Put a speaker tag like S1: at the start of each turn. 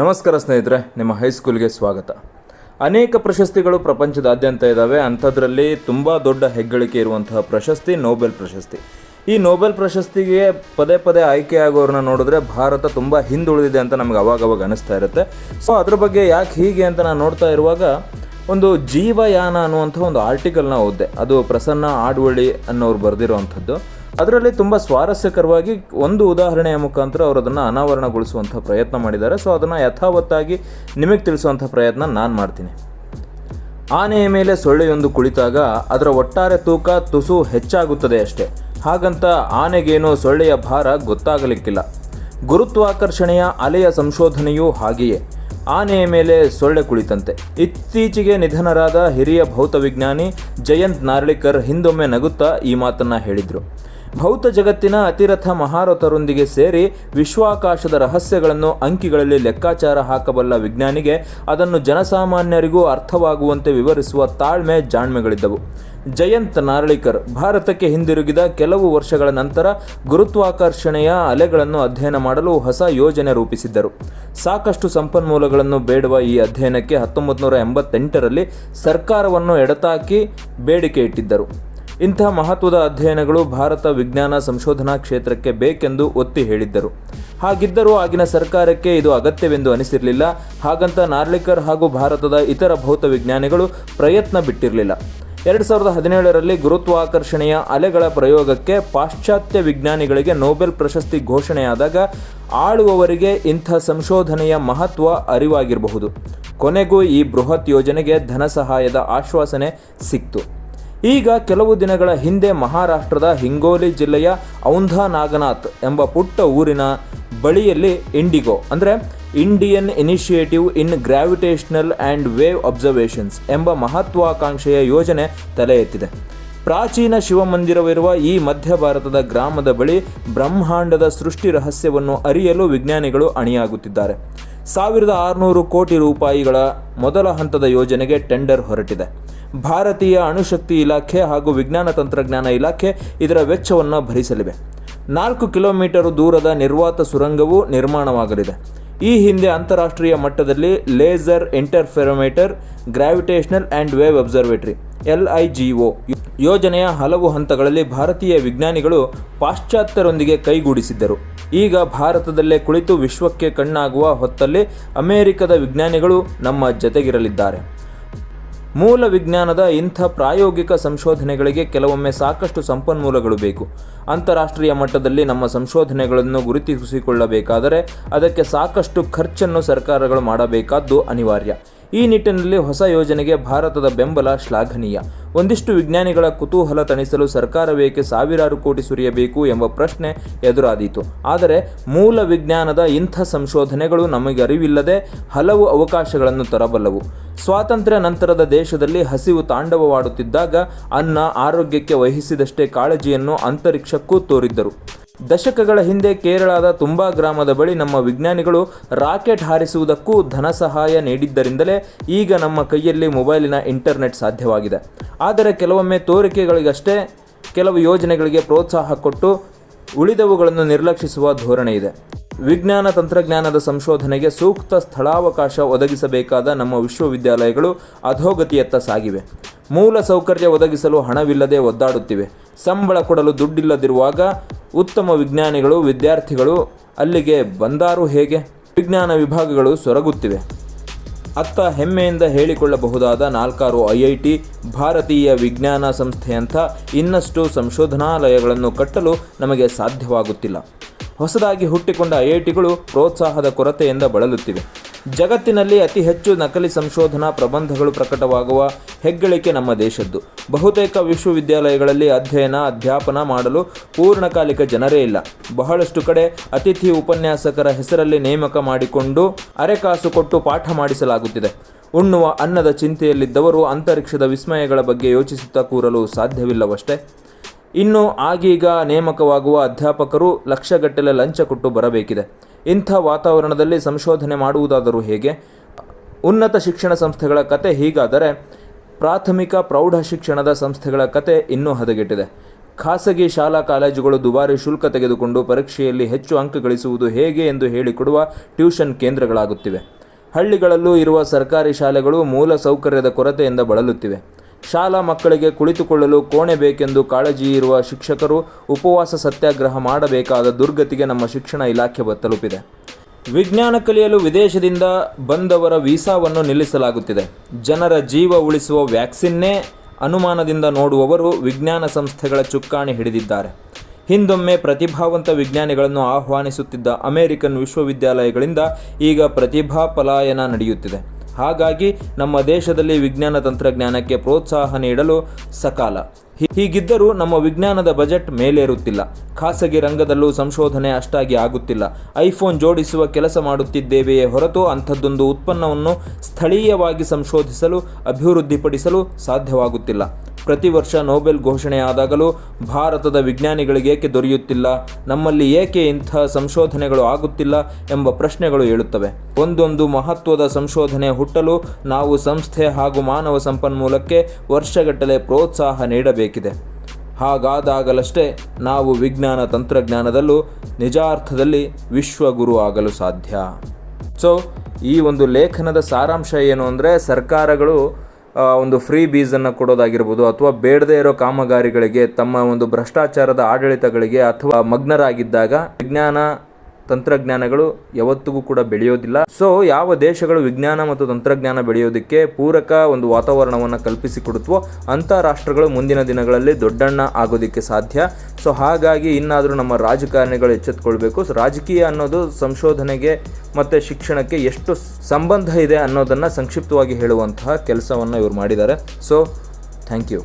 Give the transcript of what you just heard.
S1: ನಮಸ್ಕಾರ ಸ್ನೇಹಿತರೆ, ನಿಮ್ಮ ಹೈಸ್ಕೂಲ್ಗೆ ಸ್ವಾಗತ. ಅನೇಕ ಪ್ರಶಸ್ತಿಗಳು ಪ್ರಪಂಚದಾದ್ಯಂತ ಇದ್ದಾವೆ ಅಂಥದ್ರಲ್ಲಿ ತುಂಬ ದೊಡ್ಡ ಹೆಗ್ಗಳಿಕೆ ಇರುವಂತಹ ಪ್ರಶಸ್ತಿ ನೋಬೆಲ್ ಪ್ರಶಸ್ತಿ. ಈ ನೋಬೆಲ್ ಪ್ರಶಸ್ತಿಗೆ ಪದೇ ಪದೇ ಆಯ್ಕೆಯಾಗೋರನ್ನ ನೋಡಿದ್ರೆ ಭಾರತ ತುಂಬ ಹಿಂದುಳಿದಿದೆ ಅಂತ ನಮ್ಗೆ ಅವಾಗವಾಗ ಅನಿಸ್ತಾ ಇರುತ್ತೆ. ಸೊ ಅದ್ರ ಬಗ್ಗೆ ಯಾಕೆ ಹೀಗೆ ಅಂತ ನಾನು ನೋಡ್ತಾ ಇರುವಾಗ, ಒಂದು ಜೀವಯಾನ ಅನ್ನುವಂಥ ಒಂದು ಆರ್ಟಿಕಲ್ನ ಓದಿದೆ. ಅದು ಪ್ರಸನ್ನ ಆಡ್ವಳ್ಳಿ ಅನ್ನೋರು ಬರೆದಿರುವಂಥದ್ದು. ಅದರಲ್ಲಿ ತುಂಬ ಸ್ವಾರಸ್ಯಕರವಾಗಿ ಒಂದು ಉದಾಹರಣೆಯ ಮುಖಾಂತರ ಅವರು ಅದನ್ನು ಅನಾವರಣಗೊಳಿಸುವಂಥ ಪ್ರಯತ್ನ ಮಾಡಿದ್ದಾರೆ. ಸೊ ಅದನ್ನು ಯಥಾವತ್ತಾಗಿ ನಿಮಗೆ ತಿಳಿಸುವಂಥ ಪ್ರಯತ್ನ ನಾನು ಮಾಡ್ತೀನಿ. ಆನೆಯ ಮೇಲೆ ಸೊಳ್ಳೆಯೊಂದು ಕುಳಿತಾಗ ಅದರ ಒಟ್ಟಾರೆ ತೂಕ ತುಸು ಹೆಚ್ಚಾಗುತ್ತದೆ ಅಷ್ಟೇ. ಹಾಗಂತ ಆನೆಗೇನು ಸೊಳ್ಳೆಯ ಭಾರ ಗೊತ್ತಾಗಲಿಕ್ಕಿಲ್ಲ. ಗುರುತ್ವಾಕರ್ಷಣೆಯ ಅಲೆಯ ಸಂಶೋಧನೆಯೂ ಹಾಗೆಯೇ. ಆನೆಯ ಮೇಲೆ ಸೊಳ್ಳೆ ಕುಳಿತಂತೆ. ಇತ್ತೀಚೆಗೆ ನಿಧನರಾದ ಹಿರಿಯ ಭೌತವಿಜ್ಞಾನಿ ಜಯಂತ್ ನಾರ್ಳಿಕರ್ ಹಿಂದೊಮ್ಮೆ ನಗುತ್ತಾ ಈ ಮಾತನ್ನು ಹೇಳಿದರು. ಭೌತ ಜಗತ್ತಿನ ಅತಿರಥ ಮಹಾರಥರೊಂದಿಗೆ ಸೇರಿ ವಿಶ್ವಾಕಾಶದ ರಹಸ್ಯಗಳನ್ನು ಅಂಕಿಗಳಲ್ಲಿ ಲೆಕ್ಕಾಚಾರ ಹಾಕಬಲ್ಲ ವಿಜ್ಞಾನಿಗೆ ಅದನ್ನು ಜನಸಾಮಾನ್ಯರಿಗೂ ಅರ್ಥವಾಗುವಂತೆ ವಿವರಿಸುವ ತಾಳ್ಮೆ ಜಾಣ್ಮೆಗಳಿದ್ದವು. ಜಯಂತ್ ನಾರಳಿಕರ್ ಭಾರತಕ್ಕೆ ಹಿಂದಿರುಗಿದ ಕೆಲವು ವರ್ಷಗಳ ನಂತರ ಗುರುತ್ವಾಕರ್ಷಣೆಯ ಅಲೆಗಳನ್ನು ಅಧ್ಯಯನ ಮಾಡಲು ಹೊಸ ಯೋಜನೆ ರೂಪಿಸಿದ್ದರು. ಸಾಕಷ್ಟು ಸಂಪನ್ಮೂಲಗಳನ್ನು ಬೇಡುವ ಈ ಅಧ್ಯಯನಕ್ಕೆ ಹತ್ತೊಂಬತ್ತು ನೂರ ಎಂಬತ್ತೆಂಟರಲ್ಲಿ ಸರ್ಕಾರವನ್ನು ಎಡತಾಕಿ ಬೇಡಿಕೆ ಇಟ್ಟಿದ್ದರು. ಇಂಥ ಮಹತ್ವದ ಅಧ್ಯಯನಗಳು ಭಾರತ ವಿಜ್ಞಾನ ಸಂಶೋಧನಾ ಕ್ಷೇತ್ರಕ್ಕೆ ಬೇಕೆಂದು ಒತ್ತಿ ಹೇಳಿದ್ದರು. ಹಾಗಿದ್ದರೂ ಆಗಿನ ಸರ್ಕಾರಕ್ಕೆ ಇದು ಅಗತ್ಯವೆಂದು ಅನಿಸಿರಲಿಲ್ಲ. ಹಾಗಂತ ನಾರ್ಲಿಕರ್ ಹಾಗೂ ಭಾರತದ ಇತರ ಭೌತ ವಿಜ್ಞಾನಿಗಳು ಪ್ರಯತ್ನ ಬಿಟ್ಟಿರಲಿಲ್ಲ. ಎರಡು ಸಾವಿರದ ಹದಿನೇಳರಲ್ಲಿ ಗುರುತ್ವಾಕರ್ಷಣೆಯ ಅಲೆಗಳ ಪ್ರಯೋಗಕ್ಕೆ ಪಾಶ್ಚಾತ್ಯ ವಿಜ್ಞಾನಿಗಳಿಗೆ ನೊಬೆಲ್ ಪ್ರಶಸ್ತಿ ಘೋಷಣೆಯಾದಾಗ ಆಳುವವರಿಗೆ ಇಂಥ ಸಂಶೋಧನೆಯ ಮಹತ್ವ ಅರಿವಾಗಿರಬಹುದು. ಕೊನೆಗೂ ಈ ಬೃಹತ್ ಯೋಜನೆಗೆ ಧನ ಸಹಾಯದ ಆಶ್ವಾಸನೆ ಸಿಕ್ತು. ಈಗ ಕೆಲವು ದಿನಗಳ ಹಿಂದೆ ಮಹಾರಾಷ್ಟ್ರದ ಹಿಂಗೋಲಿ ಜಿಲ್ಲೆಯ ಔಂಧಾ ನಾಗನಾಥ್ ಎಂಬ ಪುಟ್ಟ ಊರಿನ ಬಳಿಯಲ್ಲಿ ಇಂಡಿಗೋ, ಅಂದರೆ Indian initiative in gravitational and wave observations ಎಂಬ ಮಹತ್ವಾಕಾಂಕ್ಷೆಯ ಯೋಜನೆ ತಲೆ ಎತ್ತಿದೆ. ಪ್ರಾಚೀನ ಶಿವಮಂದಿರವಿರುವ ಈ ಮಧ್ಯ ಭಾರತದ ಗ್ರಾಮದ ಬಳಿ ಬ್ರಹ್ಮಾಂಡದ ಸೃಷ್ಟಿ ರಹಸ್ಯವನ್ನು ಅರಿಯಲು ವಿಜ್ಞಾನಿಗಳು ಅಣಿಯಾಗುತ್ತಿದ್ದಾರೆ. ಸಾವಿರದ ಆರುನೂರು ಕೋಟಿ ರೂಪಾಯಿಗಳ ಮೊದಲ ಹಂತದ ಯೋಜನೆಗೆ ಟೆಂಡರ್ ಹೊರಟಿದೆ. ಭಾರತೀಯ ಅಣುಶಕ್ತಿ ಇಲಾಖೆ ಹಾಗೂ ವಿಜ್ಞಾನ ತಂತ್ರಜ್ಞಾನ ಇಲಾಖೆ ಇದರ ವೆಚ್ಚವನ್ನು ಭರಿಸಲಿವೆ. ನಾಲ್ಕು ಕಿಲೋಮೀಟರ್ ದೂರದ ನಿರ್ವಾತ ಸುರಂಗವು ನಿರ್ಮಾಣವಾಗಲಿದೆ. ಈ ಹಿಂದೆ ಅಂತಾರಾಷ್ಟ್ರೀಯ ಮಟ್ಟದಲ್ಲಿ laser interferometer, gravitational and wave observatory, L I G O ಯೋಜನೆಯ ಹಲವು ಹಂತಗಳಲ್ಲಿ ಭಾರತೀಯ ವಿಜ್ಞಾನಿಗಳು ಪಾಶ್ಚಾತ್ಯರೊಂದಿಗೆ ಕೈಗೂಡಿಸಿದ್ದರು. ಈಗ ಭಾರತದಲ್ಲೇ ಕುಳಿತು ವಿಶ್ವಕ್ಕೆ ಕಣ್ಣಾಗುವ ಹೊತ್ತಲ್ಲಿ ಅಮೆರಿಕದ ವಿಜ್ಞಾನಿಗಳು ನಮ್ಮ ಜತೆಗಿರಲಿದ್ದಾರೆ. ಮೂಲ ವಿಜ್ಞಾನದ ಇಂಥ ಪ್ರಾಯೋಗಿಕ ಸಂಶೋಧನೆಗಳಿಗೆ ಕೆಲವೊಮ್ಮೆ ಸಾಕಷ್ಟು ಸಂಪನ್ಮೂಲಗಳು ಬೇಕು. ಅಂತಾರಾಷ್ಟ್ರೀಯ ಮಟ್ಟದಲ್ಲಿ ನಮ್ಮ ಸಂಶೋಧನೆಗಳನ್ನು ಗುರುತಿಸಿಕೊಳ್ಳಬೇಕಾದರೆ ಅದಕ್ಕೆ ಸಾಕಷ್ಟು ಖರ್ಚನ್ನು ಸರ್ಕಾರಗಳು ಮಾಡಬೇಕಾದ್ದು ಅನಿವಾರ್ಯ. ಈ ನಿಟ್ಟಿನಲ್ಲಿ ಹೊಸ ಯೋಜನೆಗೆ ಭಾರತದ ಬೆಂಬಲ ಶ್ಲಾಘನೀಯ. ಒಂದಿಷ್ಟು ವಿಜ್ಞಾನಿಗಳ ಕುತೂಹಲ ತಣಿಸಲು ಸರ್ಕಾರವೇಕೆ ಸಾವಿರಾರು ಕೋಟಿ ಸುರಿಯಬೇಕು ಎಂಬ ಪ್ರಶ್ನೆ ಎದುರಾದೀತು. ಆದರೆ ಮೂಲ ವಿಜ್ಞಾನದ ಇಂಥ ಸಂಶೋಧನೆಗಳು ನಮಗೆ ಅರಿವಿಲ್ಲದೆ ಹಲವು ಅವಕಾಶಗಳನ್ನು ತರಬಲ್ಲವು. ಸ್ವಾತಂತ್ರ್ಯ ನಂತರದ ದೇಶದಲ್ಲಿ ಹಸಿವು ತಾಂಡವವಾಡುತ್ತಿದ್ದಾಗ ಅನ್ನ ಆರೋಗ್ಯಕ್ಕೆ ವಹಿಸಿದಷ್ಟೇ ಕಾಳಜಿಯನ್ನು ಅಂತರಿಕ್ಷಕ್ಕೂ ತೋರಿದ್ದರು. ದಶಕಗಳ ಹಿಂದೆ ಕೇರಳದ ತುಂಬಾ ಗ್ರಾಮದ ಬಳಿ ನಮ್ಮ ವಿಜ್ಞಾನಿಗಳು ರಾಕೆಟ್ ಹಾರಿಸುವುದಕ್ಕೂ ಧನ ಸಹಾಯ ನೀಡಿದ್ದರಿಂದಲೇ ಈಗ ನಮ್ಮ ಕೈಯಲ್ಲಿ ಮೊಬೈಲಿನ ಇಂಟರ್ನೆಟ್ ಸಾಧ್ಯವಾಗಿದೆ. ಆದರೆ ಕೆಲವೊಮ್ಮೆ ತೋರಿಕೆಗಳಿಗಷ್ಟೇ ಕೆಲವು ಯೋಜನೆಗಳಿಗೆ ಪ್ರೋತ್ಸಾಹ ಕೊಟ್ಟು ಉಳಿದವುಗಳನ್ನು ನಿರ್ಲಕ್ಷಿಸುವ ಧೋರಣೆ ಇದೆ. ವಿಜ್ಞಾನ ತಂತ್ರಜ್ಞಾನದ ಸಂಶೋಧನೆಗೆ ಸೂಕ್ತ ಸ್ಥಳಾವಕಾಶ ಒದಗಿಸಬೇಕಾದ ನಮ್ಮ ವಿಶ್ವವಿದ್ಯಾಲಯಗಳು ಅಧೋಗತಿಯತ್ತ ಸಾಗಿವೆ. ಮೂಲ ಸೌಕರ್ಯ ಒದಗಿಸಲು ಹಣವಿಲ್ಲದೆ ಒದ್ದಾಡುತ್ತಿವೆ. ಸಂಬಳ ಕೊಡಲು ದುಡ್ಡಿಲ್ಲದಿರುವಾಗ ಉತ್ತಮ ವಿಜ್ಞಾನಿಗಳು, ವಿದ್ಯಾರ್ಥಿಗಳು ಅಲ್ಲಿಗೆ ಬಂದಾರು ಹೇಗೆ? ವಿಜ್ಞಾನ ವಿಭಾಗಗಳು ಸೊರಗುತ್ತಿವೆ. ಅತ್ತ ಹೆಮ್ಮೆಯಿಂದ ಹೇಳಿಕೊಳ್ಳಬಹುದಾದ ನಾಲ್ಕಾರು ಐಐಟಿ, ಭಾರತೀಯ ವಿಜ್ಞಾನ ಸಂಸ್ಥೆಯಂಥ ಇನ್ನಷ್ಟು ಸಂಶೋಧನಾಲಯಗಳನ್ನು ಕಟ್ಟಲು ನಮಗೆ ಸಾಧ್ಯವಾಗುತ್ತಿಲ್ಲ. ಹೊಸದಾಗಿ ಹುಟ್ಟಿಕೊಂಡ ಐಐಟಿಗಳು ಪ್ರೋತ್ಸಾಹದ ಕೊರತೆಯಿಂದ ಬಳಲುತ್ತಿವೆ. ಜಗತ್ತಿನಲ್ಲಿ ಅತಿ ಹೆಚ್ಚು ನಕಲಿ ಸಂಶೋಧನಾ ಪ್ರಬಂಧಗಳು ಪ್ರಕಟವಾಗುವ ಹೆಗ್ಗಳಿಕೆ ನಮ್ಮ ದೇಶದ್ದು. ಬಹುತೇಕ ವಿಶ್ವವಿದ್ಯಾಲಯಗಳಲ್ಲಿ ಅಧ್ಯಯನ, ಅಧ್ಯಾಪನ ಮಾಡಲು ಪೂರ್ಣಕಾಲಿಕ ಜನರೇ ಇಲ್ಲ. ಬಹಳಷ್ಟು ಕಡೆ ಅತಿಥಿ ಉಪನ್ಯಾಸಕರ ಹೆಸರಲ್ಲಿ ನೇಮಕ ಮಾಡಿಕೊಂಡು ಅರೆಕಾಸು ಕೊಟ್ಟು ಪಾಠ ಮಾಡಿಸಲಾಗುತ್ತಿದೆ. ಉಣ್ಣುವ ಅನ್ನದ ಚಿಂತೆಯಲ್ಲಿದ್ದವರು ಅಂತರಿಕ್ಷದ ವಿಸ್ಮಯಗಳ ಬಗ್ಗೆ ಯೋಚಿಸುತ್ತಾ ಕೂರಲು ಸಾಧ್ಯವಿಲ್ಲವಷ್ಟೇ. ಇನ್ನು ಆಗೀಗ ನೇಮಕವಾಗುವ ಅಧ್ಯಾಪಕರು ಲಕ್ಷಗಟ್ಟಲೆ ಲಂಚ ಕೊಟ್ಟು ಬರಬೇಕಿದೆ. ಇಂಥ ವಾತಾವರಣದಲ್ಲಿ ಸಂಶೋಧನೆ ಮಾಡುವುದಾದರೂ ಹೇಗೆ? ಉನ್ನತ ಶಿಕ್ಷಣ ಸಂಸ್ಥೆಗಳ ಕತೆ ಹೀಗಾದರೆ ಪ್ರಾಥಮಿಕ ಪ್ರೌಢ ಶಿಕ್ಷಣದ ಸಂಸ್ಥೆಗಳ ಕತೆ ಇನ್ನೂ ಹದಗೆಟ್ಟಿದೆ. ಖಾಸಗಿ ಶಾಲಾ ಕಾಲೇಜುಗಳು ದುಬಾರಿ ಶುಲ್ಕ ತೆಗೆದುಕೊಂಡು ಪರೀಕ್ಷೆಯಲ್ಲಿ ಹೆಚ್ಚು ಅಂಕ ಗಳಿಸುವುದು ಹೇಗೆ ಎಂದು ಹೇಳಿಕೊಡುವ ಟ್ಯೂಷನ್ ಕೇಂದ್ರಗಳಾಗುತ್ತಿವೆ. ಹಳ್ಳಿಗಳಲ್ಲೂ ಇರುವ ಸರ್ಕಾರಿ ಶಾಲೆಗಳು ಮೂಲ ಸೌಕರ್ಯದ ಕೊರತೆಯಿಂದ ಬಳಲುತ್ತಿವೆ. ಶಾಲಾ ಮಕ್ಕಳಿಗೆ ಕುಳಿತುಕೊಳ್ಳಲು ಕೋಣೆ ಬೇಕೆಂದು ಕಾಳಜಿ ಇರುವ ಶಿಕ್ಷಕರು ಉಪವಾಸ ಸತ್ಯಾಗ್ರಹ ಮಾಡಬೇಕಾದ ದುರ್ಗತಿಗೆ ನಮ್ಮ ಶಿಕ್ಷಣ ಇಲಾಖೆ ತಲುಪಿದೆ. ವಿಜ್ಞಾನ ಕಲಿಯಲು ವಿದೇಶದಿಂದ ಬಂದವರ ವೀಸಾವನ್ನು ನಿಲ್ಲಿಸಲಾಗುತ್ತಿದೆ. ಜನರ ಜೀವ ಉಳಿಸುವ ವ್ಯಾಕ್ಸಿನ್ನೇ ಅನುಮಾನದಿಂದ ನೋಡುವವರು ವಿಜ್ಞಾನ ಸಂಸ್ಥೆಗಳ ಚುಕ್ಕಾಣಿ ಹಿಡಿದಿದ್ದಾರೆ. ಹಿಂದೊಮ್ಮೆ ಪ್ರತಿಭಾವಂತ ವಿಜ್ಞಾನಿಗಳನ್ನು ಆಹ್ವಾನಿಸುತ್ತಿದ್ದ ಅಮೆರಿಕನ್ ವಿಶ್ವವಿದ್ಯಾಲಯಗಳಿಂದ ಈಗ ಪ್ರತಿಭಾ ಪಲಾಯನ ನಡೆಯುತ್ತಿದೆ. ಹಾಗಾಗಿ ನಮ್ಮ ದೇಶದಲ್ಲಿ ವಿಜ್ಞಾನ ತಂತ್ರಜ್ಞಾನಕ್ಕೆ ಪ್ರೋತ್ಸಾಹ ನೀಡಲು ಸಕಾಲ. ಹೀಗಿದ್ದರೂ ನಮ್ಮ ವಿಜ್ಞಾನದ ಬಜೆಟ್ ಮೇಲೇರುತ್ತಿಲ್ಲ. ಖಾಸಗಿ ರಂಗದಲ್ಲೂ ಸಂಶೋಧನೆ ಅಷ್ಟಾಗಿ ಆಗುತ್ತಿಲ್ಲ. ಐಫೋನ್ ಜೋಡಿಸುವ ಕೆಲಸ ಮಾಡುತ್ತಿದ್ದೇವೆಯೇ ಹೊರತು ಅಂಥದ್ದೊಂದು ಉತ್ಪನ್ನವನ್ನು ಸ್ಥಳೀಯವಾಗಿ ಸಂಶೋಧಿಸಲು, ಅಭಿವೃದ್ಧಿಪಡಿಸಲು ಸಾಧ್ಯವಾಗುತ್ತಿಲ್ಲ. ಪ್ರತಿ ವರ್ಷ ನೋಬೆಲ್ ಘೋಷಣೆಯಾದಾಗಲೂ ಭಾರತದ ವಿಜ್ಞಾನಿಗಳಿಗೇಕೆ ದೊರೆಯುತ್ತಿಲ್ಲ? ನಮ್ಮಲ್ಲಿ ಏಕೆ ಇಂಥ ಸಂಶೋಧನೆಗಳು ಆಗುತ್ತಿಲ್ಲ ಎಂಬ ಪ್ರಶ್ನೆಗಳು ಏಳುತ್ತವೆ. ಒಂದೊಂದು ಮಹತ್ವದ ಸಂಶೋಧನೆ ಹುಟ್ಟಲು ನಾವು ಸಂಸ್ಥೆ ಹಾಗೂ ಮಾನವ ಸಂಪನ್ಮೂಲಕ್ಕೆ ವರ್ಷಗಟ್ಟಲೆ ಪ್ರೋತ್ಸಾಹ ನೀಡಬೇಕಿದೆ. ಹಾಗಾದಾಗಲಷ್ಟೇ ನಾವು ವಿಜ್ಞಾನ ತಂತ್ರಜ್ಞಾನದಲ್ಲೂ ನಿಜಾರ್ಥದಲ್ಲಿ ವಿಶ್ವಗುರು ಆಗಲು ಸಾಧ್ಯ. ಸೊ, ಈ ಒಂದು ಲೇಖನದ ಸಾರಾಂಶ ಏನು ಅಂದರೆ ಸರ್ಕಾರಗಳು ಒಂದು ಫ್ರೀ ಬೀಸನ್ನು ಕೊಡೋದಾಗಿರ್ಬೋದು ಅಥವಾ ಬೇಡದೇ ಇರೋ ಕಾಮಗಾರಿಗಳಿಗೆ ತಮ್ಮ ಒಂದು ಭ್ರಷ್ಟಾಚಾರದ ಆಡಳಿತಗಳಿಗೆ ಅಥವಾ ಮಗ್ನರಾಗಿದ್ದಾಗ ವಿಜ್ಞಾನ ತಂತ್ರಜ್ಞಾನಗಳು ಯಾವತ್ತಿಗೂ ಕೂಡ ಬೆಳೆಯೋದಿಲ್ಲ. ಸೊ ಯಾವ ದೇಶಗಳು ವಿಜ್ಞಾನ ಮತ್ತು ತಂತ್ರಜ್ಞಾನ ಬೆಳೆಯೋದಕ್ಕೆ ಪೂರಕ ಒಂದು ವಾತಾವರಣವನ್ನು ಕಲ್ಪಿಸಿಕೊಡುತ್ತವೋ ಅಂಥ ರಾಷ್ಟ್ರಗಳು ಮುಂದಿನ ದಿನಗಳಲ್ಲಿ ದೊಡ್ಡಣ್ಣ ಆಗೋದಕ್ಕೆ ಸಾಧ್ಯ. ಸೊ ಹಾಗಾಗಿ ಇನ್ನಾದರೂ ನಮ್ಮ ರಾಜಕಾರಣಿಗಳು ಎಚ್ಚೆತ್ತುಕೊಳ್ಬೇಕು ಸೊ ರಾಜಕೀಯ ಅನ್ನೋದು ಸಂಶೋಧನೆಗೆ ಮತ್ತು ಶಿಕ್ಷಣಕ್ಕೆ ಎಷ್ಟು ಸಂಬಂಧ ಇದೆ ಅನ್ನೋದನ್ನು ಸಂಕ್ಷಿಪ್ತವಾಗಿ ಹೇಳುವಂತಹ ಕೆಲಸವನ್ನು ಇವರು ಮಾಡಿದ್ದಾರೆ. So thank you